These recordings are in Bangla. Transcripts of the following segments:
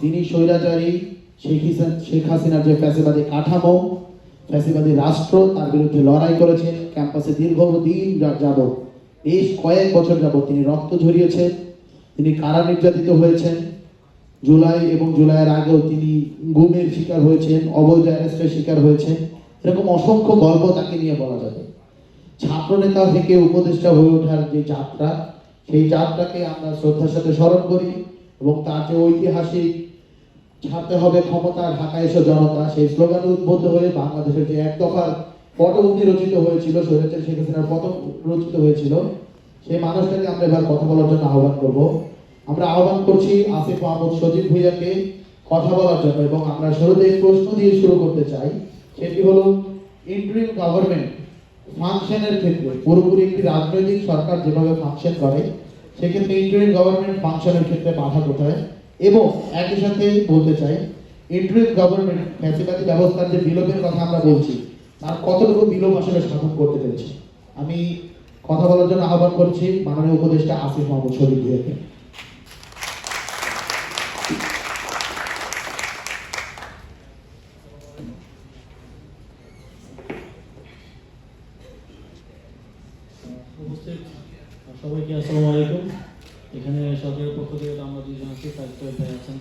তিনি স্বৈরাচারী, শেখ শেখ হাসিনার যে ফ্যাসিবাদী কাঠামো, ফ্যাসিবাদী রাষ্ট্র, তার বিরুদ্ধে লড়াই করেছেন, ক্যাম্পাসে দীর্ঘদিন যা- যাবৎ, বেশ কয়েক বছর যাবৎ তিনি রক্ত ঝরিয়েছেন তিনি কারা নির্যাতিত হয়েছেন, জুলাই এবং জুলাইয়ের আগেও তিনি গুমের শিকার হয়েছেন, অবৈধ অ্যারেস্টের শিকার হয়েছেন, এরকম অসংখ্য গল্প তাকে নিয়ে বলা যাবে। ছাত্র নেতা থেকে উপদেষ্টা হয়ে ওঠার যে যাত্রা, সেই যাত্রাকে আমরা শ্রদ্ধার সাথে স্মরণ করি। এবং যে ঐতিহাসিক ছাড়তে হবে ক্ষমতা ঢাকা এসো জনতা। সেই স্লোগানে উদ্বুদ্ধ হয়ে বাংলাদেশের যে এক দফার পটভূমি রচিত হয়েছিল স্বৈরাচার শেখ হাসিনার পতন রচিত হয়েছিল। সেই মানুষটাকে আমরা এবার কথা বলার জন্য আহ্বান করব। আমরা আহ্বান করছি আসিফ মাহমুদ সজীব ভুইয়াকে কথা বলার জন্য এবং আমরা শুরুতে প্রশ্ন দিয়ে শুরু করতে চাই। সেটি হলো, ইন্টারিম গভর্নমেন্ট ফাংশনের ক্ষেত্রে পুরোপুরি একটি রাজনৈতিক সরকার যেভাবে ফাংশন করে সেক্ষেত্রে ইন্টারিম গভর্নমেন্ট ফাংশনের ক্ষেত্রে বাধা কোথায়? এবং একই সাথে বলতে চাই ইন্টারিম গভর্নমেন্ট ফ্যাসিবাদী ব্যবস্থার যে বিলোপের কথা আমরা বলছি, তার কতটুকু বিলোপ আসলে সাধন করতে পেরেছে? আমি কথা বলার জন্য আহ্বান করছি মাননীয় উপদেষ্টা আসিফ মাহমুদ শরীফ ভুইয়াকে উপস্থিত। সবাইকে আসসালামু আলাইকুম। এখানে সরকারের পক্ষ থেকে আমরা দুজন আছি সাহিত্য ভাই আছেন।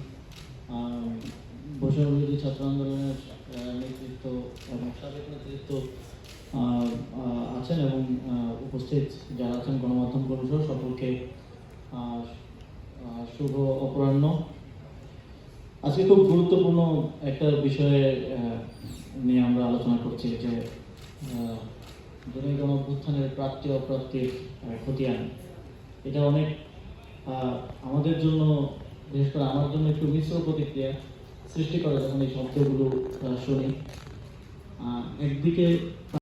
বৈষম্য বিরোধী ছাত্র আন্দোলনের নেতৃত্ব এবং সাবেক নেতৃত্ব আছেন এবং উপস্থিত যারা আছেন গণমাধ্যম কর্মী সহ সকলকে শুভ অপরাহ্ন। আজকে খুব গুরুত্বপূর্ণ একটা বিষয়ে নিয়ে আমরা আলোচনা করছি, যে জুলাই গণ অভ্যুত্থানের প্রাপ্তি অপ্রাপ্তির খতিয়ান। এটা অনেক আমাদের জন্য, বিশেষ করে আমার জন্য একটু মিশ্র প্রতিক্রিয়া সৃষ্টি করে যখন এই শব্দগুলো শুনি। একদিকে